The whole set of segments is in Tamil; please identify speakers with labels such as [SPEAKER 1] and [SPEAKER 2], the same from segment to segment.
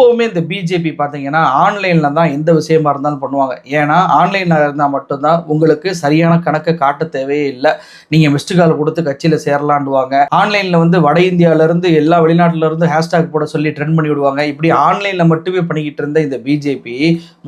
[SPEAKER 1] எப்போவுமே இந்த பிஜேபி பார்த்தீங்கன்னா ஆன்லைனில் தான் எந்த விஷயமா இருந்தாலும் பண்ணுவாங்க. ஏன்னா ஆன்லைனில் இருந்தால் மட்டும்தான் உங்களுக்கு சரியான கணக்கை காட்ட தேவையே இல்லை. நீங்கள் மிஸ்டு கால் கொடுத்து கட்சியில் சேரலான்டுவாங்க ஆன்லைனில் வந்து வட இந்தியாவிலேருந்து எல்லா வெளிநாட்டிலேருந்து ஹேஷ்டாக் போட சொல்லி ட்ரெண்ட் பண்ணி விடுவாங்க. இப்படி ஆன்லைனில் மட்டுமே பண்ணிக்கிட்டு இருந்த இந்த பிஜேபி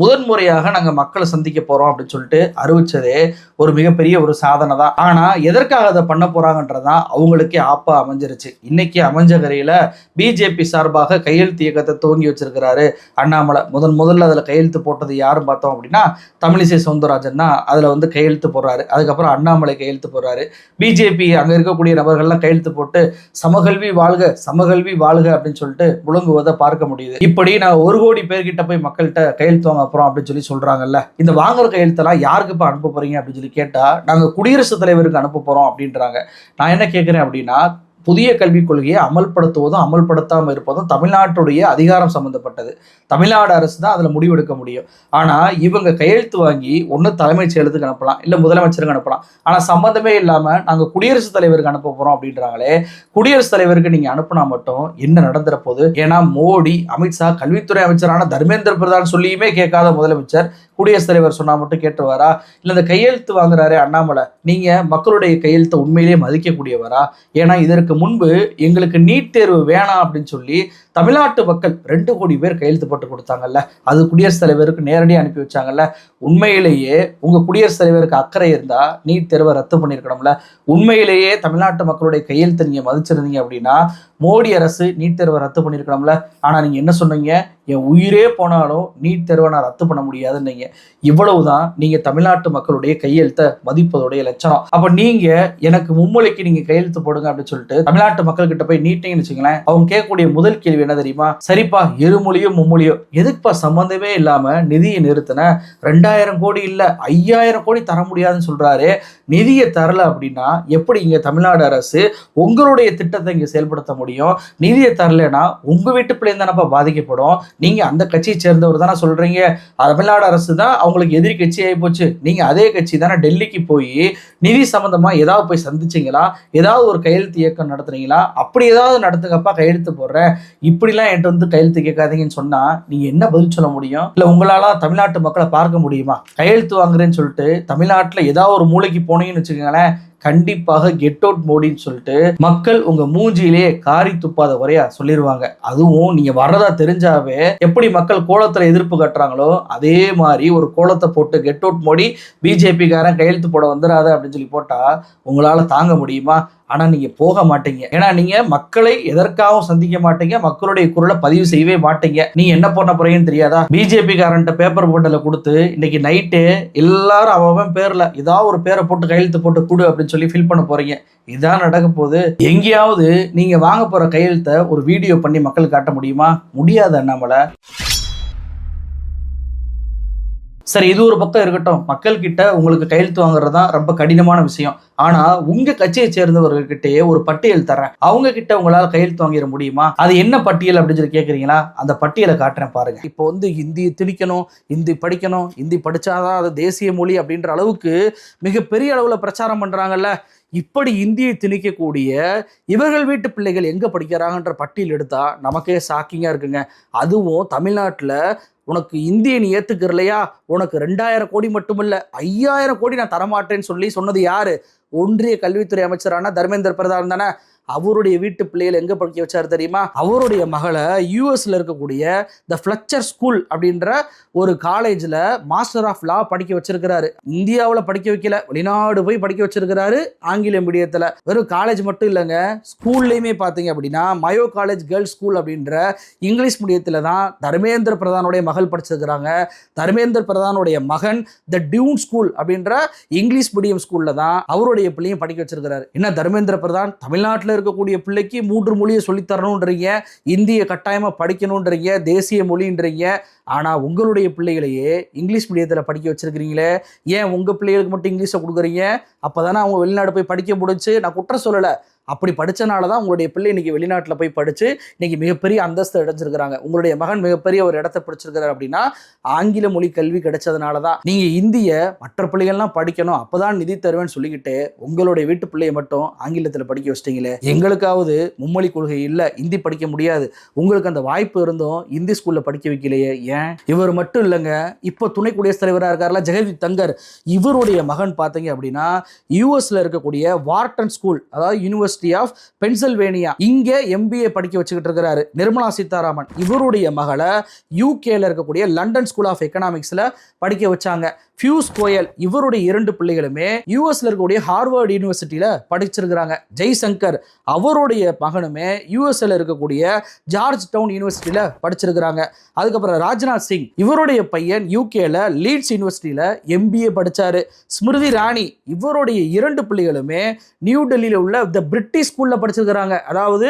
[SPEAKER 1] முதன்முறையாக நாங்கள் மக்களை சந்திக்க போகிறோம் அப்படின்னு சொல்லிட்டு அறிவிச்சதே ஒரு மிகப்பெரிய ஒரு சாதனை தான். ஆனால் எதற்காக அதை பண்ண போகிறாங்கன்றதான் அவங்களுக்கே ஆப்பா அமைஞ்சிருச்சு. இன்னைக்கு அமைஞ்ச கரையில் பிஜேபி சார்பாக கையெழுத்து இயக்கத்தை துவங்கி வச்சிருக்கிறாரு. அண்ணாமலை முதன் முதல்ல அதில் கையெழுத்து போட்டது யாரும் பார்த்தோம் அப்படின்னா தமிழிசை சவுந்தரராஜன் தான் அதில் வந்து கையெழுத்து போடுறாரு. அதுக்கப்புறம் அண்ணாமலை கையெழுத்து போடுறாரு. பிஜேபி அங்கே இருக்கக்கூடிய நபர்கள்லாம் கையெழுத்து போட்டு சமகல்வி வாழ்க சமகல்வி வாழ்க அப்படின்னு சொல்லிட்டு முழங்குவதை பார்க்க முடியுது. இப்படி நான் ஒரு கோடி பேர்கிட்ட போய் மக்கள்கிட்ட கையெழுத்து வாங்க அப்புறம் அப்படின்னு சொல்லி சொல்றாங்கல்ல இந்த வாங்குற கையெழுத்தெல்லாம் யாருக்கு இப்போ அனுப்ப போறீங்க அப்படின்னு சொல்லி கேட்டால் நாங்கள் குடியரசுத் தலைவருக்கு அனுப்ப போகிறோம் அப்படின்றாங்க. நான் என்ன கேட்குறேன் அப்படின்னா புதிய கல்விக் கொள்கையை அமல்படுத்துவதும் அமல்படுத்தாமல் இருப்பதும் தமிழ்நாட்டுடைய அதிகாரம் சம்பந்தப்பட்டது. தமிழ்நாடு அரசு தான் அதில் முடிவெடுக்க முடியும். ஆனால் இவங்க கையெழுத்து வாங்கி ஒன்று தலைமைச் செயலத்துக்கு அனுப்பலாம் இல்லை முதலமைச்சருக்கு அனுப்பலாம். ஆனால் சம்மந்தமே இல்லாமல் நாங்கள் குடியரசுத் தலைவருக்கு அனுப்ப போகிறோம் அப்படின்றாங்களே குடியரசுத் தலைவருக்கு நீங்கள் அனுப்புனா மட்டும் என்ன நடந்துற போது ஏன்னா மோடி அமித்ஷா கல்வித்துறை அமைச்சரான தர்மேந்திர பிரதான் சொல்லியுமே கேட்காத முதலமைச்சர் குடியரசுத் தலைவர் சொன்னால் மட்டும் கேட்டுவாரா இல்லை இந்த கையெழுத்து வாங்குறாரு அண்ணாமலை நீங்கள் மக்களுடைய கையெழுத்தை உண்மையிலேயே மதிக்கக்கூடியவரா? ஏன்னா இதற்கு முன்பு எங்களுக்கு நீட் தேர்வு வேணாம் அப்படின்னு சொல்லி தமிழ்நாட்டு மக்கள் ரெண்டு கோடி பேர் கையெழுத்து போட்டு கொடுத்தாங்கல்ல. அது குடியரசுத் தலைவருக்கு நேரடியாக அனுப்பி வச்சாங்கல்ல. உண்மையிலேயே உங்கள் குடியரசுத் தலைவருக்கு அக்கறை இருந்தால் நீட் தேர்வை ரத்து பண்ணியிருக்கணும்ல. உண்மையிலேயே தமிழ்நாட்டு மக்களுடைய கையெழுத்தை நீங்கள் மதிச்சிருந்தீங்க அப்படின்னா மோடி அரசு நீட் தேர்வை ரத்து பண்ணியிருக்கணும்ல. ஆனால் நீங்கள் என்ன சொன்னீங்க? என் உயிரே போனாலும் நீட் தேர்வை நான் ரத்து பண்ண முடியாதுன்னீங்க. இவ்வளவுதான் நீங்க தமிழ்நாட்டு மக்களுடைய கையெழுத்தை மதிப்பதோடைய லட்சணம். அப்ப நீங்க எனக்கு மும்மொழிக்கு நீங்க கையெழுத்து போடுங்க அப்படின்னு சொல்லிட்டு தமிழ்நாட்டு மக்கள் கிட்ட போய் நீட்டிங்கன்னு வச்சுங்களேன் அவங்க கேட்கக்கூடிய முதல் கேள்வி என்ன தெரியுமா? சரிப்பா இருமொழியோ மும்மொழியோ எதுக்குப்பா சம்பந்தமே இல்லாம நிதியை நிறுத்தின ரெண்டாயிரம் கோடி இல்ல ஐயாயிரம் கோடி தர முடியாதுன்னு சொல்றாரு. நிதியை தரல அப்படின்னா எப்படி இங்க தமிழ்நாடு அரசு உங்களுடைய திட்டத்தை இங்க செயல்படுத்த முடியும்? நிதியை தரலைன்னா உங்க வீட்டு பிள்ளைங்க தானப்பா பாதிக்கப்படும். நீங்க அந்த கட்சியை சேர்ந்தவர் தானே சொல்றீங்க. தமிழ்நாடு அரசு தான் அவங்களுக்கு எதிரி கட்சி ஆகி போச்சு. நீங்க அதே கட்சி தானே டெல்லிக்கு போய் நிதி சம்பந்தமா ஏதாவது போய் சந்திச்சீங்களா? ஏதாவது ஒரு கையெழுத்து இயக்கம் நடத்துறீங்களா அப்படி ஏதாவது நடத்துங்கப்பா கையெழுத்து போடுறேன் இப்படிலாம் என்கிட்ட வந்து கையெழுத்து கேட்காதீங்கன்னு சொன்னா நீங்க என்ன பதில் சொல்ல முடியும்? இல்ல உங்களால தமிழ்நாட்டு மக்களை பார்க்க முடியுமா? கையெழுத்து வாங்குறேன்னு சொல்லிட்டு தமிழ்நாட்டுல ஏதாவது ஒரு மூளைக்கு போனீங்கன்னு வச்சுக்கோங்களேன். கண்டிப்பாக கெட் அவுட் மோடின்னு சொல்லிட்டு மக்கள் உங்க மூஞ்சியிலே காரி துப்பாத குறையா சொல்லிடுவாங்க அதுவும் நீங்க வர்றதா தெரிஞ்சாவே எப்படி மக்கள் கோலத்துல எதிர்ப்பு கட்டுறாங்களோ அதே மாதிரி ஒரு கோலத்தை போட்டு கெட் அவுட் மோடி பிஜேபிக்காரன் கையெழுத்து போட வந்துடாத அப்படின்னு சொல்லி போட்டா உங்களால தாங்க முடியுமா? ஆனா நீங்க போக மாட்டீங்க. ஏன்னா நீங்க மக்களை எதற்காகவும் சந்திக்க மாட்டீங்க. மக்களுடைய குரலை பதிவு செய்யவே மாட்டீங்க. நீ என்ன பண்ண போறீங்கன்னு தெரியாதா? பிஜேபி காரன்ட்ட பேப்பர் போட்டல கொடுத்து இன்னைக்கு நைட்டு எல்லாரும் அவன் பேர்ல ஏதாவது ஒரு பேரை போட்டு கையெழுத்து போட்டு கொடு அப்படின்னு சொல்லி ஃபில் பண்ண போறீங்க. இதான் நடக்க போகுது. எங்கேயாவது நீங்க வாங்க போற கையெழுத்தை ஒரு வீடியோ பண்ணி மக்கள் காட்ட முடியுமா? முடியாது அண்ணாமலை. சரி இது ஒரு பக்கம் இருக்கட்டும். மக்கள் கிட்ட உங்களுக்கு கையெழுத்து வாங்குறது தான் ரொம்ப கடினமான விஷயம். ஆனா உங்க கட்சியை சேர்ந்தவர்கிட்டயே ஒரு பட்டியல் தரேன் அவங்க கிட்ட உங்களால் கையெழுத்து வாங்கிட முடியுமா? அது என்ன பட்டியல் அப்படின்னு சொல்லி கேக்குறீங்களா? அந்த பட்டியலை காட்டுறேன் பாருங்க. இப்போ வந்து ஹிந்தி திணிக்கணும் ஹிந்தி படிக்கணும் ஹிந்தி படிச்சாதான் அது தேசிய மொழி அப்படின்ற அளவுக்கு மிகப்பெரிய அளவுல பிரச்சாரம் பண்றாங்கல்ல. இப்படி இந்தியை திணிக்கக்கூடிய இவர்கள் வீட்டு பிள்ளைகள் எங்கே படிக்கிறாங்கன்ற பட்டியல் எடுத்தால் நமக்கே சாக்கிங்காக இருக்குங்க. அதுவும் தமிழ்நாட்டில் உனக்கு இந்திய நீ ஏத்துக்கிறலையா உனக்கு ரெண்டாயிரம் கோடி மட்டுமில்ல. ஐயாயிரம் கோடி நான் தரமாட்டேன்னு சொல்லி சொன்னது யார்? ஒன்றிய கல்வித்துறை அமைச்சரான தர்மேந்திர பிரதான் தானே? அவருடைய வீட்டு பிள்ளைகள் எங்க படிக்க வச்சார் தெரியுமா? அவருடைய மகளை யூஎஸ்ல இருக்கக்கூடிய த ஃப்ளக்சர் ஸ்கூல் அப்படின்ற ஒரு காலேஜில் மாஸ்டர் ஆஃப் லா படிக்க வச்சிருக்கிறாரு. இந்தியாவில் படிக்க வைக்கல வெளிநாடு போய் படிக்க வச்சிருக்கிறாரு ஆங்கில மீடியத்தில். வெறும் காலேஜ் மட்டும் இல்லைங்க ஸ்கூல்லையுமே பார்த்தீங்க அப்படின்னா மயோ காலேஜ் கேர்ள்ஸ் ஸ்கூல் அப்படின்ற இங்கிலீஷ் மீடியத்தில் தான் தர்மேந்திர பிரதானுடைய மகள் படிச்சிருக்கிறாங்க. தர்மேந்திர பிரதானுடைய மகன் த டியூன் ஸ்கூல் அப்படின்ற இங்கிலீஷ் மீடியம் ஸ்கூல்ல தான் அவருடைய பிள்ளையும் படிக்க வச்சிருக்கிறாரு. என்ன தர்மேந்திர பிரதான்? தமிழ்நாட்டில் இருக்கக்கூடிய பிள்ளைக்கு மூன்று மொழியை சொல்லித் தரணுன்றீங்க. இந்திய கட்டாயமாக படிக்கணுன்றீங்க. தேசிய மொழின்றீங்க. ஆனால் உங்களுடைய பிள்ளைகளையே இங்கிலீஷ் மீடியத்தில் படிக்க வச்சிருக்கிறீங்களே. ஏன் உங்கள் பிள்ளைகளுக்கு மட்டும் இங்கிலீஷை கொடுக்குறீங்க? அப்போ தானே அவங்க வெளிநாடு போய் படிக்க முடிஞ்சு. நான் குற்றம் சொல்லலை. அப்படி படித்தனால தான் உங்களுடைய பிள்ளை இன்னைக்கு வெளிநாட்டில் போய் படித்து இன்னைக்கு மிகப்பெரிய அந்தஸ்து அடைஞ்சிருக்கிறாங்க. உங்களுடைய மகன் மிகப்பெரிய ஒரு இடத்த பிடிச்சிருக்கிறார் அப்படின்னா ஆங்கில மொழி கல்வி கிடைச்சதுனால தான் நீங்கள் இந்திய மற்ற பிள்ளைகள்லாம் படிக்கணும் அப்பதான் நிதி தருவேன்னு சொல்லிக்கிட்டு உங்களுடைய வீட்டு பிள்ளையை மட்டும் ஆங்கிலத்தில் படிக்க வச்சிட்டீங்களே. எங்களுக்காவது மும்மொழி கொள்கை இல்லை இந்தி படிக்க முடியாது. உங்களுக்கு அந்த வாய்ப்பு இருந்தும் இந்தி ஸ்கூலில் படிக்க வைக்கலையே ஏன்? இவர் மட்டும் இல்லைங்க. இப்போ துணை குடியரசுத் தலைவராக இருக்கார்ல ஜெகதீப் தங்கர். இவருடைய மகன் பார்த்தீங்க அப்படின்னா யூஎஸில் இருக்கக்கூடிய வார்டன் ஸ்கூல் அதாவது யூனிவர்சிட்டி ஆஃப் பென்சில்வேனியா இங்கே எம்பிஏ படிக்க வச்சுக்கிட்டு இருக்கிறாரு நிர்மலா சீதாராமன். இவருடைய மகளை யூகேல இருக்கக்கூடிய லண்டன் ஸ்கூல் ஆஃப் எக்கனாமிக்ஸ்ல படிக்க வச்சாங்க. ஃபியூஸ் கோயல் இவருடைய இரண்டு பிள்ளைகளுமே யூஎஸ்ல இருக்கக்கூடிய ஹார்வர்ட் யூனிவர்சிட்டியில படிச்சிருக்கிறாங்க. ஜெய்சங்கர் அவருடைய மகனுமே யூஎஸ்ல இருக்கக்கூடிய ஜார்ஜ் டவுன் யூனிவர்சிட்டியில படிச்சிருக்கிறாங்க. அதுக்கப்புறம் ராஜ்நாத் சிங் இவருடைய பையன் யூகேல லீட்ஸ் யூனிவர்சிட்டியில எம்பிஏ படிச்சாரு. ஸ்மிருதி ராணி இவருடைய இரண்டு பிள்ளைகளுமே நியூ டெல்லியில உள்ள த பிரிட்டிஷ் ஸ்கூலில் படிச்சிருக்கிறாங்க. அதாவது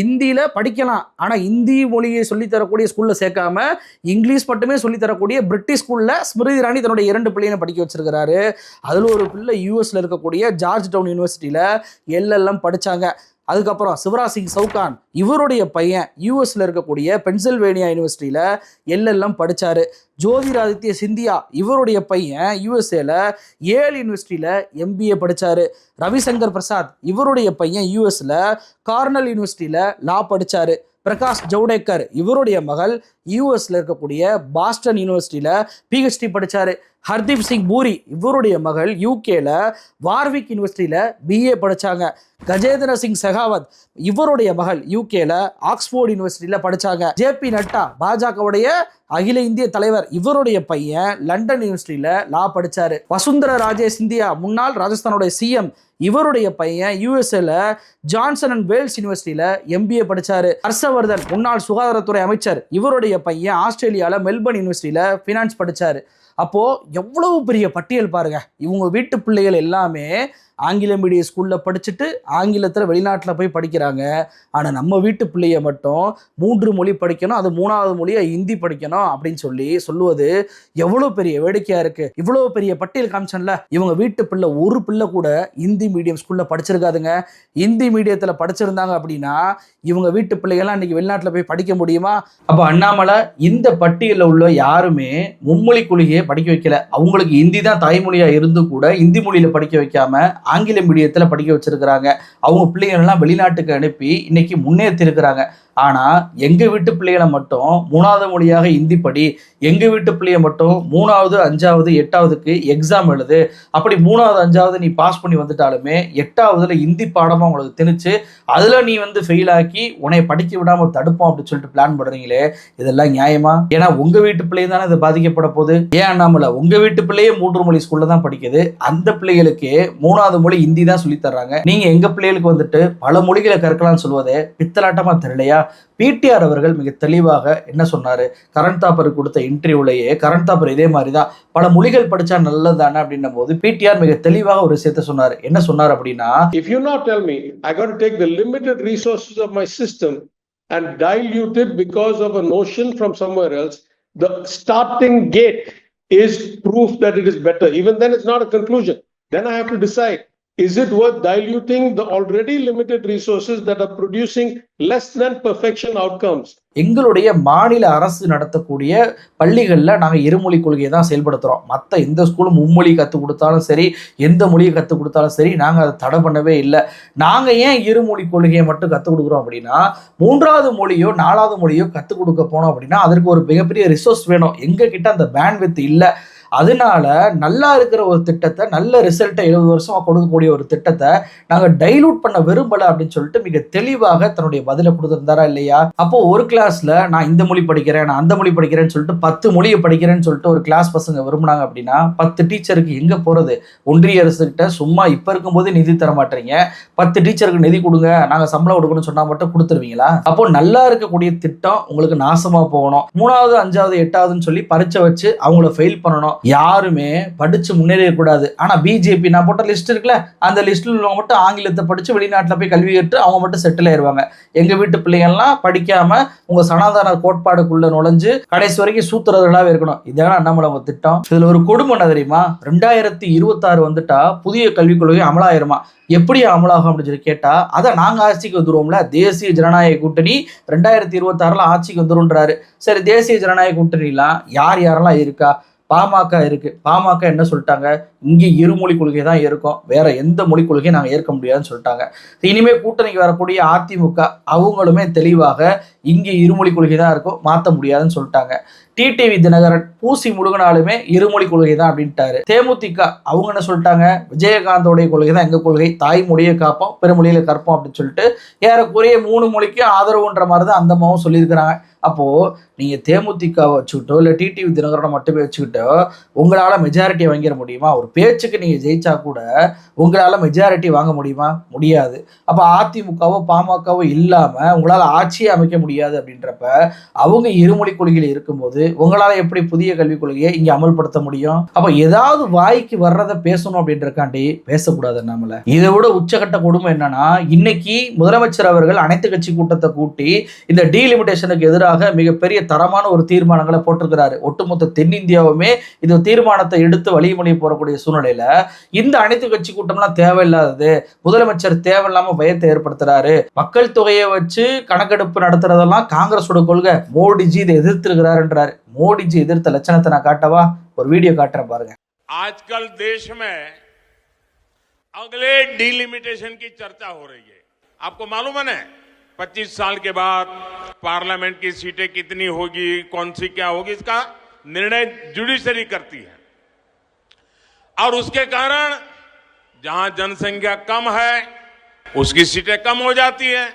[SPEAKER 1] இந்தியில் படிக்கலாம். ஆனால் இந்தி மொழியை சொல்லித் தரக்கூடிய சேர்க்காம இங்கிலீஷ் மட்டுமே சொல்லித்தரக்கூடிய பிரிட்டிஷ் ஸ்கூலில் ஸ்மிருதி ராணி தன்னுடைய இரண்டு பிள்ளைகளை படிக்க வச்சிருக்கிறாரு. அதில் ஒரு பிள்ளை யூஎஸில் இருக்கக்கூடிய ஜார்ஜ் டவுன் யூனிவர்சிட்டியில் எல்லாம் படித்தாங்க அதுக்கப்புறம் சிவராஜ் சிங் சவுகான் இவருடைய பையன் யூஎஸ்ல இருக்கக்கூடிய பென்சில்வேனியா யூனிவர்சிட்டியில எல்லாம் படிச்சாரு. ஜோதிராதித்ய சிந்தியா இவருடைய பையன் யூஎஸ்ஏல ஏல் யூனிவர்சிட்டியில எம்பிஏ படிச்சாரு. ரவிசங்கர் பிரசாத் இவருடைய பையன் யூஎஸ்ல கார்னல் யூனிவர்சிட்டியில லா படிச்சாரு. பிரகாஷ் ஜவ்டேக்கர் இவருடைய மகள் யூஎஸ்ல இருக்கக்கூடிய பாஸ்டன் யூனிவர்சிட்டியில பிஹெச்டி படிச்சாரு. ஹர்தீப் சிங் பூரி இவருடைய மகள் யூகேல வார்விக் யூனிவர்சிட்டியில பிஏ படிச்சாங்க. கஜேந்திர சிங் செகாவத் இவருடைய மகள் யூகேல ஆக்ஸ்போர்ட் யூனிவர்சிட்டியில படிச்சாங்க. ஜேபி நட்டா பாஜகவுடைய அகில இந்திய தலைவர் இவருடைய பையன் லண்டன் யூனிவர்சிட்டியில லா படிச்சாரு. வசுந்தர ராஜே சிந்தியா முன்னாள் ராஜஸ்தானுடைய சிஎம் இவருடைய பையன் யூஎஸ்ஏல ஜான்சன் அண்ட் வேல்ஸ் யூனிவர்சிட்டியில எம்பிஏ படிச்சாரு. ஹர்ஷவர்தன் முன்னாள் சுகாதாரத்துறை அமைச்சர் இவருடைய பையன் ஆஸ்திரேலியால மெல்பர்ன் யூனிவர்சிட்டியில ஃபினான்ஸ் படிச்சாரு. அப்போது எவ்வளவு பெரிய பட்டியல் பாருங்கள் இவங்க வீட்டு பிள்ளைகள் எல்லாமே ஆங்கில மீடியம் ஸ்கூலில் படிச்சுட்டு ஆங்கிலத்தில் வெளிநாட்டில் போய் படிக்கிறாங்க. ஆனால் நம்ம வீட்டு பிள்ளைய மட்டும் மூன்று மொழி படிக்கணும் அது மூணாவது மொழியாக ஹிந்தி படிக்கணும் அப்படின்னு சொல்லி சொல்லுவது எவ்வளோ பெரிய வேடிக்கையாக இருக்குது இவ்வளோ பெரிய பட்டியல் காமிச்சன்ல. இவங்க வீட்டு பிள்ளை ஒரு பிள்ளை கூட ஹிந்தி மீடியம் ஸ்கூலில் படிச்சிருக்காதுங்க. ஹிந்தி மீடியத்தில் படிச்சிருந்தாங்க அப்படின்னா இவங்க வீட்டு பிள்ளைகள்லாம் இன்றைக்கி வெளிநாட்டில் போய் படிக்க முடியுமா? அப்போ அண்ணாமலை இந்த பட்டியலில் உள்ள யாருமே மும்மொழி கொள்கையை படிக்க வைக்கல. அவங்களுக்கு ஹிந்தி தான் தாய்மொழியாக இருந்து கூட ஹிந்தி மொழியில் படிக்க வைக்காம ஆங்கில மீடியத்தில் படிக்க வச்சிருக்கிறாங்க. அவங்க பிள்ளைங்களெல்லாம் வெளிநாட்டுக்கு அனுப்பி இன்னைக்கு முன்னேற்றிருக்கிறாங்க ஆனால் எங்கள் வீட்டு பிள்ளைகளை மட்டும் மூணாவது மொழியாக ஹிந்தி படி எங்கள் வீட்டு பிள்ளைய மட்டும் மூணாவது அஞ்சாவது எட்டாவதுக்கு எக்ஸாம் எழுது. அப்படி மூணாவது அஞ்சாவது நீ பாஸ் பண்ணி வந்துட்டாலுமே எட்டாவதுல இந்தி பாடமாக உங்களுக்கு திணிச்சு அதில் நீ வந்து ஃபெயில் ஆக்கி உன்னை படிக்க விடாமல் தடுப்போம் அப்படின்னு சொல்லிட்டு பிளான் பண்ணுறீங்களே இதெல்லாம் நியாயமா? ஏன்னா உங்கள் வீட்டு பிள்ளையும் தானே இது பாதிக்கப்பட போகுது. ஏன் அண்ணாமலை உங்கள் வீட்டு பிள்ளையே மூன்று மொழி ஸ்கூலில் தான் படிக்குது. அந்த பிள்ளைகளுக்கு மூணாவது மொழி ஹிந்தி தான் சொல்லித்தர்றாங்க நீங்கள் எங்கள் பிள்ளைகளுக்கு வந்துட்டு பல மொழிகளை கற்கலாம்னு சொல்வதே பித்தலாட்டமாக தெரியலையா? பிடிஆர் அவர்கள் மிக தெளிவாக என்ன சொன்னார் கரண் தாப்பர் கொடுத்த இன்டர்வியூலேயே கரண் தாப்பர் இதே மாதிரி தான் பல மொழிகள் படித்தா நல்லது தானே அப்படின்னும் போது பிடிஆர் மிக தெளிவாக ஒரு விஷயத்த சொன்னார் என்ன சொன்னார் அப்படின்னா
[SPEAKER 2] if you not tell me I got take the limited resources of my system and dilute it because of a notion from somewhere else the starting gate is proof that it is better even then it's not a conclusion then I have to decide is it worth diluting the already limited resources that are producing less than perfection outcomes?
[SPEAKER 1] எங்களுடைய மாநில அரசு நடத்தக்கூடிய பள்ளிகளில் நாங்கள் இருமொழி கொள்கையை தான் செயல்படுத்துகிறோம் மற்ற எந்த ஸ்கூலும் மும்மொழி கற்றுக் கொடுத்தாலும் சரி எந்த மொழியை கற்றுக் கொடுத்தாலும் சரி நாங்கள் அதை தடை பண்ணவே இல்லை. நாங்கள் ஏன் இருமொழி கொள்கையை மட்டும் கற்றுக் கொடுக்குறோம் அப்படின்னா மூன்றாவது மொழியோ நாலாவது மொழியோ கற்றுக் கொடுக்க போனோம் அப்படின்னா அதற்கு ஒரு மிகப்பெரிய ரிசோர்ஸ் வேணும். எங்ககிட்ட அந்த பேண்ட்வித் இல்லை. அதனால நல்லா இருக்கிற ஒரு திட்டத்தை நல்ல ரிசல்ட்டை எழுபது வருஷமாக கொடுக்கக்கூடிய ஒரு திட்டத்தை நாங்கள் டைலூட் பண்ண விரும்பலை அப்படின்னு சொல்லிட்டு மிக தெளிவாக தன்னுடைய பதிலை கொடுத்துருந்தாரா இல்லையா? அப்போ ஒரு கிளாஸ்ல நான் இந்த மொழி படிக்கிறேன் நான் அந்த மொழி படிக்கிறேன்னு சொல்லிட்டு பத்து மொழியை படிக்கிறேன்னு சொல்லிட்டு ஒரு கிளாஸ் பசங்க விரும்புனாங்க அப்படின்னா பத்து டீச்சருக்கு எங்க போறது? ஒன்றிய அரசு கிட்ட சும்மா இப்ப இருக்கும்போது நிதி தர மாட்டீங்க. பத்து டீச்சருக்கு நிதி கொடுங்க நாங்க சம்பளம் கொடுக்கணும்னு சொன்னா மட்டும் கொடுத்துருவீங்களா? அப்போ நல்லா இருக்கக்கூடிய திட்டம் உங்களுக்கு நாசமா போகணும். மூணாவது அஞ்சாவது எட்டாவதுன்னு சொல்லி பரீட்சை வச்சு அவங்கள ஃபெயில் பண்ணணும். யாருமே படிச்சு முன்னேறக்கூடாது ஆனா பிஜேபி நான் போட்ட லிஸ்ட் இருக்குல்ல அந்த லிஸ்ட்ல உள்ளவங்க மட்டும் ஆங்கிலத்தை படிச்சு வெளிநாட்டுல போய் கல்வி கற்று அவங்க மட்டும் செட்டில் ஆயிருவாங்க எங்க வீட்டு பிள்ளைங்கள்லாம் படிக்காம உங்க சனாதன கோட்பாடுக்குள்ள நுழைஞ்சு கடைசி வரைக்கும் சூத்திரர்களாவே இருக்கணும். இதான அண்ணாமலை அவங்க திட்டம். இதுல ஒரு கொடுமை என்ன தெரியுமா? ரெண்டாயிரத்தி இருபத்தாறு வந்துட்டா புதிய கல்விக் கொள்கை அமலாயிருமா? எப்படி அமலாகும் அப்படின்னு சொல்லி கேட்டா அதை நாங்க ஆட்சிக்கு வந்துருவோம்ல. தேசிய ஜனநாயக கூட்டணி ரெண்டாயிரத்தி இருபத்தாறுல ஆட்சிக்கு வந்துருன்றாரு சரி தேசிய ஜனநாயக கூட்டணிலாம் யார் யாரெல்லாம் இருக்கா? பாமக இருக்கு. பாமக என்ன சொல்லிட்டாங்க? இங்கே இருமொழி கொள்கை தான் இருக்கும். வேற எந்த மொழி கொள்கையும் நாங்கள் ஏற்க முடியாதுன்னு சொல்லிட்டாங்க. இனிமே கூட்டணிக்கு வரக்கூடிய அதிமுக அவங்களுமே தெளிவாக இங்கே இருமொழி கொள்கை தான் இருக்கும். மாற்ற முடியாதுன்னு சொல்லிட்டாங்க. டிடிவி தினகரன் பூசி முழுகினாலுமே இருமொழி கொள்கை தான் அப்படின்ட்டாரு. தேமுதிக அவங்க என்ன சொல்லிட்டாங்க? விஜயகாந்தோடைய கொள்கை தான் எங்க கொள்கை? தாய்மொழியை காப்போம் பெருமொழியில் கற்போம் அப்படின்னு சொல்லிட்டு ஏறக்குறைய மூணு மொழிக்கு ஆதரவுன்ற மாதிரி தான் அந்த அம்மாவும் சொல்லியிருக்கிறாங்க. அப்போ நீங்க தேமுதிகவை வச்சுக்கிட்டோ இல்லை டிடிவி தினகரனை மட்டுமே வச்சுக்கிட்டோ உங்களால மெஜாரிட்டியை வாங்கிட முடியுமா? ஒரு பேச்சுக்கு நீங்க ஜெயிச்சா கூட உங்களால மெஜாரிட்டி வாங்க முடியுமா? முடியாது. அப்ப அதிமுகவோ பாமகவோ இல்லாம உங்களால ஆட்சியை அமைக்க முடியாது அப்படின்றப்ப அவங்க இருமொழி கொள்கையில் இருக்கும்போது உங்களால எப்படி புதிய கல்விக் கொள்கையை இங்க அமல்படுத்த முடியும்? அப்ப ஏதாவது வாய்க்கு வர்றதை பேசணும் அப்படின்றக்காண்டி பேசக்கூடாது நம்மள. இதை விட உச்சகட்ட கொடுமை என்னன்னா இன்னைக்கு முதலமைச்சர் அவர்கள் அனைத்து கட்சி கூட்டத்தை கூட்டி இந்த டீலிமிட்டேஷனுக்கு எதிராக மிகப்பெரிய தரமான ஒரு தீர்மானங்களை போட்டிருக்கிறாரு. ஒட்டுமொத்த தென்னிந்தியாவுமே இந்த தீர்மானத்தை எடுத்து வழிமொழி போறக்கூடிய சூழ்நிலையில இந்த அனைத்து கட்சி கூட்டம்லாம் தேவையில்லாதது முதலமைச்சர் தேவையில்லாம பயத்தை ஏற்படுத்துறாரு. மக்கள் தொகையை வச்சு கணக்கெடுப்பு நடத்துறதெல்லாம் காங்கிரஸோட கொள்கை. மோடிஜி இதை எதிர்த்திருக்கிறாருன்றாரு. மோடிஜி எதிர்த்த லட்சணத்தை நான் காட்டவா ஒரு வீடியோ காட்டுறேன் பாருங்க
[SPEAKER 3] आजकल देश में अगले डिलिमिटेशन की चर्चा हो रही है आपको मालूम है ना 25 साल के बाद पार्लियामेंट की सीटें कितनी होगी कौन सी क्या होगी इसका निर्णय जुडिशरी करती है और उसके कारण जहां जनसंख्या कम है उसकी सीटें कम हो जाती है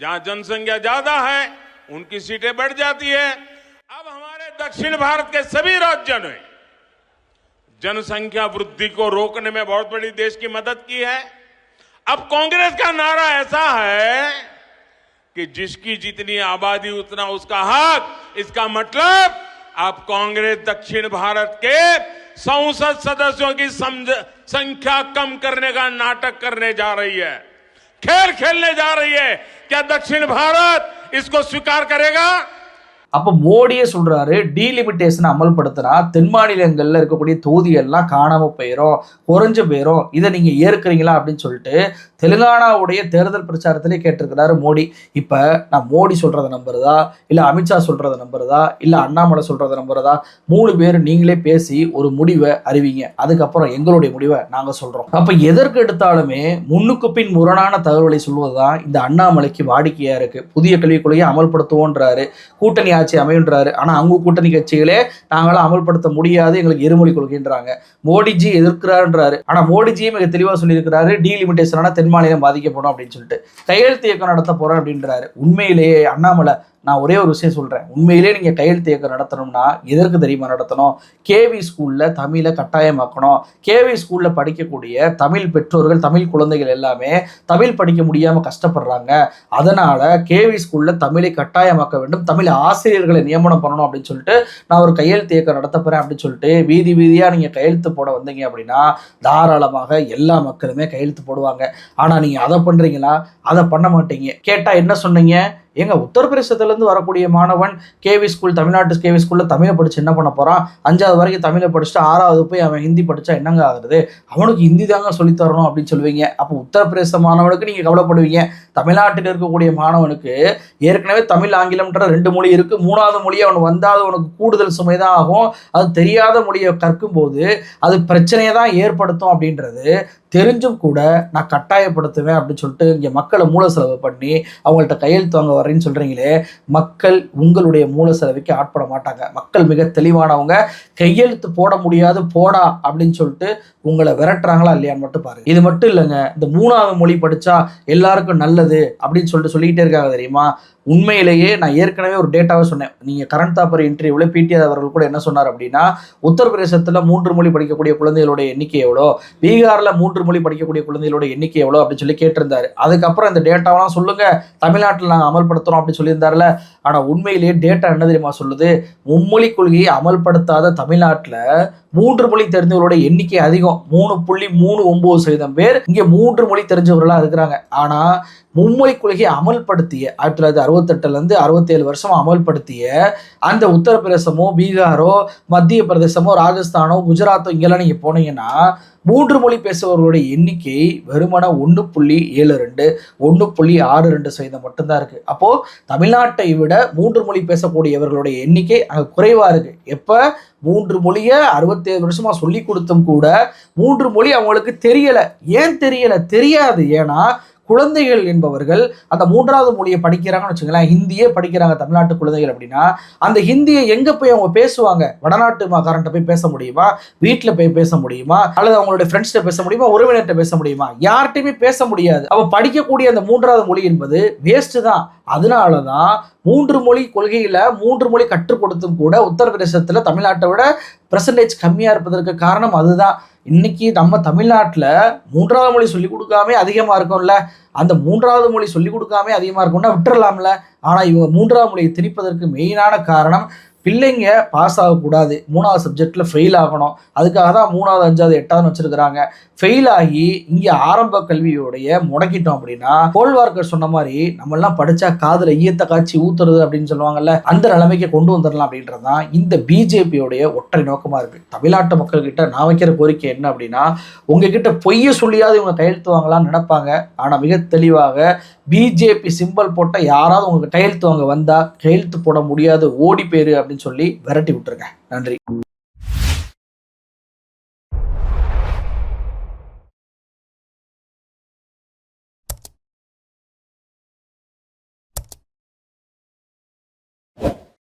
[SPEAKER 3] जहां जनसंख्या ज्यादा है उनकी सीटें बढ़ जाती है अब हमारे दक्षिण भारत के सभी राज्यों ने जनसंख्या वृद्धि को रोकने में बहुत बड़ी देश की मदद की है। अब कांग्रेस का नारा ऐसा है कि जिसकी जितनी आबादी, उतना उसका हक। इसका मतलब अब कांग्रेस दक्षिण भारत के संसद सदस्यों की संख्या कम करने का नाटक करने जा रही है। खेल खेलने जा रही है। क्या दक्षिण भारत इसको स्वीकार करेगा?
[SPEAKER 1] அப்போ மோடியே சொல்கிறாரு டீலிமிட்டேஷன் அமல்படுத்தினா தென் மாநிலங்களில் இருக்கக்கூடிய தொகுதியெல்லாம் காணாமல் போயிடும் குறைஞ்சு போயிடும் இதை நீங்கள் ஏற்கிறீங்களா? அப்படின்னு சொல்லிட்டு தெலுங்கானாவுடைய தேர்தல் பிரச்சாரத்திலே கேட்டிருக்கிறாரு மோடி. இப்போ நான் மோடி சொல்கிறத நம்புறதா? இல்லை அமித்ஷா சொல்கிறத நம்புறதா? இல்லை அண்ணாமலை சொல்கிறத நம்புறதா? மூணு பேர் நீங்களே பேசி ஒரு முடிவை அறிவிங்க. அதுக்கப்புறம் எங்களுடைய முடிவை நாங்கள் சொல்கிறோம் அப்போ எதற்கு எடுத்தாலுமே முன்னுக்கு பின் முரணான தகவலை சொல்வது தான் இந்த அண்ணாமலைக்கு வாடிக்கையாக இருக்குது புதிய கல்விக் கொள்கையை அமல்படுத்துவோன்றாரு. கூட்டணி ஆட்சி அமையுன்றாரு. ஆனால் அவங்க கூட்டணி கட்சிகளே நாங்களாம் அமல்படுத்த முடியாது எங்களுக்கு இருமொழி கொள்கைன்றாங்க. மோடிஜி எதிர்க்கிறாருன்றாரு. ஆனால் மோடிஜியும் மிக தெளிவாக சொல்லியிருக்கிறாரு. டீலிமிட்டேஷனான தென் மாநிலம் பாதிக்கப்படும் அப்படின்னு சொல்லிட்டு கையெழுத்து இயக்கம் நடத்த போறேன் அப்படின்றாரு. உண்மையிலேயே அண்ணாமலை நான் ஒரே ஒரு விஷயம் சொல்கிறேன் உண்மையிலேயே நீங்கள் கையெழுத்து இயக்கம் நடத்தணும்னா எதற்கு தெரியுமா நடத்தணும்? கேவி ஸ்கூலில் தமிழை கட்டாயமாக்கணும். கேவி ஸ்கூலில் படிக்கக்கூடிய தமிழ் பெற்றோர்கள் தமிழ் குழந்தைகள் எல்லாமே தமிழ் படிக்க முடியாமல் கஷ்டப்படுறாங்க. அதனால் கேவி ஸ்கூலில் தமிழை கட்டாயமாக்க வேண்டும். தமிழ் ஆசிரியர்களை நியமனம் பண்ணணும் அப்படின்னு சொல்லிட்டு நான் ஒரு கையெழுத்து இயக்கம் நடத்த போகிறேன் அப்படின்னு சொல்லிட்டு வீதி வீதியாக நீங்கள் கையெழுத்து போட வந்தீங்க அப்படின்னா தாராளமாக எல்லா மக்களுமே கையெழுத்து போடுவாங்க. ஆனால் நீங்கள் அதை பண்ணுறீங்களா அதை பண்ண மாட்டீங்க. கேட்டால் என்ன சொன்னீங்க? ஏங்க உத்தரப்பிரதேசத்துலேருந்து வரக்கூடிய மாணவன் கேவி ஸ்கூல் தமிழ்நாட்டு கேவி ஸ்கூலில் தமிழை படித்து என்ன பண்ண போகிறான் அஞ்சாவது வரைக்கும் தமிழை படிச்சுட்டு ஆறாவது போய் அவன் ஹிந்தி படித்தா என்னங்க ஆகுறது? அவனுக்கு ஹிந்தி தாங்க சொல்லித்தரணும் அப்படின்னு சொல்லுவீங்க. அப்போ உத்தரப்பிரதேச மாணவனுக்கு நீங்கள் கவலைப்படுவீங்க. தமிழ்நாட்டில் இருக்கக்கூடிய மாணவனுக்கு ஏற்கனவே தமிழ் ஆங்கிலம்ன்ற ரெண்டு மொழி இருக்குது மூணாவது மொழி அவன் வந்தால் அவனுக்கு கூடுதல் சுமை தான் ஆகும். அது தெரியாத மொழியை கற்கும்போது அது பிரச்சனையை தான் ஏற்படுத்தும் அப்படின்றது. தெரிஞ்சும் கூட நான் கட்டாயப்படுத்துவேன் அப்படின்னு சொல்லிட்டு இங்கே மக்களை மூல செலவு பண்ணி அவங்கள்ட்ட கையெழுத்து வாங்க வரேன்னு சொல்கிறீங்களே மக்கள் உங்களுடைய மூல செலவுக்கு ஆட்பட மாட்டாங்க. மக்கள் மிக தெளிவானவங்க. கையெழுத்து போட முடியாது போடா அப்படின்னு சொல்லிட்டு உங்களை விரட்டுறாங்களா இல்லையான்னு மட்டும் பாருங்க. இது மட்டும் இல்லைங்க இந்த மூணாவது மொழி படித்தா எல்லாருக்கும் நல்லது அப்படின்னு சொல்லிட்டு சொல்லிக்கிட்டே இருக்காங்க தெரியுமா? உண்மையிலேயே நான் ஏற்கனவே ஒரு டேட்டாவை சொன்னேன். நீங்கள் கரண் தாப்பர் இன்டர்வியூவில் பிடிஆர் அவர்கள் கூட என்ன சொன்னார் அப்படின்னா உத்தரப்பிரதேசத்தில் மூன்று மொழி படிக்கக்கூடிய குழந்தைகளுடைய எண்ணிக்கை எவ்வளோ? பீகாரில் மூன்று மொழி படிக்கக்கூடிய குழந்தைகளோட எண்ணிக்கை எவ்வளோ அப்படின்னு சொல்லி கேட்டிருந்தாரு. அதுக்கப்புறம் இந்த டேட்டாவெல்லாம் சொல்லுங்க தமிழ்நாட்டில் நாங்கள் அமல்படுத்துகிறோம் அப்படின்னு சொல்லியிருந்தாருல ஆனால் உண்மையிலேயே டேட்டா என்ன தெரியுமா சொல்லுது? மும்மொழி கொள்கையை அமல்படுத்தாத தமிழ்நாட்டில் மூன்று மொழி தெரிஞ்சவர்களோட எண்ணிக்கை அதிகம். மூணு புள்ளி மூணு ஒன்பது சதவீதம் பேர் இங்கே மூன்று மொழி தெரிஞ்சவர்களாக இருக்கிறாங்க. ஆனால் மும்மொழி கொள்கையை அமல்படுத்திய ஆயிரத்தி தொள்ளாயிரத்தி அறுபத்தெட்டுலேருந்து அறுபத்தேழு வருஷம் அமல்படுத்திய அந்த உத்தரப்பிரதேசமோ பீகாரோ மத்திய பிரதேசமோ ராஜஸ்தானோ குஜராத்தோ இங்கெல்லாம் நீங்கள் போனீங்கன்னா மூன்று மொழி பேசுபவர்களுடைய எண்ணிக்கை வெறுமன ஒன்று புள்ளி ஏழு ரெண்டு ஒன்று புள்ளி ஆறு ரெண்டு சதவீதம் மட்டும்தான் இருக்குது அப்போது தமிழ்நாட்டை விட மூன்று மொழி பேசக்கூடியவர்களுடைய எண்ணிக்கை அங்கே குறைவாக இருக்குது எப்போ? மூன்று மொழியை அறுபத்தேழு வருஷமாக சொல்லி கொடுத்தும் கூட மூன்று மொழி அவங்களுக்கு தெரியலை. ஏன் தெரியலை? தெரியாது. ஏன்னா குழந்தைகள் என்பவர்கள் அந்த மூன்றாவது மொழியை படிக்கிறாங்கன்னு வச்சுங்களேன் ஹிந்தியே படிக்கிறாங்க தமிழ்நாட்டு குழந்தைகள் அப்படின்னா அந்த ஹிந்தியை எங்கே போய் அவங்க பேசுவாங்க? வடநாட்டு மாகாரன்ட்ட போய் பேச முடியுமா? வீட்டில் போய் பேச முடியுமா? அல்லது அவங்களுடைய ஃப்ரெண்ட்ஸ்கிட்ட பேச முடியுமா? உறவினர்கிட்ட பேச முடியுமா? யார்கிட்டையுமே பேச முடியாது. அப்ப படிக்கக்கூடிய அந்த மூன்றாவது மொழி என்பது வேஸ்ட்டு தான். அதனால தான் மூன்று மொழி கொள்கையில் மூன்று மொழி கற்றுக் கொடுத்தும் கூட உத்தரப்பிரதேசத்தில் தமிழ்நாட்டை விட பெர்சன்டேஜ் கம்மியாக இருப்பதற்கு காரணம் அதுதான். இன்னைக்கு நம்ம தமிழ்நாட்டில் மூன்றாவது மொழி சொல்லி கொடுக்காமே அதிகமாக இருக்கும்ல. அந்த மூன்றாவது மொழி சொல்லிக் கொடுக்காமே அதிகமாக இருக்கும்னா விட்டுறலாம்ல. ஆனால் இவங்க மூன்றாவது மொழியை திணிப்பதற்கு மெயினான காரணம் பிள்ளைங்க பாஸ் ஆகக்கூடாது. மூணாவது சப்ஜெக்டில் ஃபெயில் ஆகணும். அதுக்காக தான் மூணாவது அஞ்சாவது எட்டாவது வச்சுருக்கிறாங்க. ஃபெயில் ஆகி இங்கே ஆரம்ப கல்வியோடைய முடக்கிட்டோம் அப்படின்னா கோல்வார்க்கர் சொன்ன மாதிரி நம்மெல்லாம் படித்தா காதில் ஈயத்தை காய்ச்சி ஊத்துறது அப்படின்னு சொல்லுவாங்கல்ல அந்த நிலைமைக்கு கொண்டு வந்துடலாம் அப்படின்றது தான் இந்த பிஜேபியோடைய ஒற்றை நோக்கமாக இருக்குது தமிழ்நாட்டு மக்கள்கிட்ட நான் வைக்கிற கோரிக்கை என்ன அப்படின்னா உங்ககிட்ட பொய்ய சொல்லியாவது இவங்க கையெழுத்துவாங்களான்னு நினைப்பாங்க. ஆனால் மிக தெளிவாக பிஜேபி சிம்பல் போட்ட யாராவது உங்களுக்கு கையெழுத்து வாங்க வந்தால் கையெழுத்து போட முடியாது ஓடி பேரு அப்படின்னு சொல்லி விரட்டி விட்டுருங்க. நன்றி.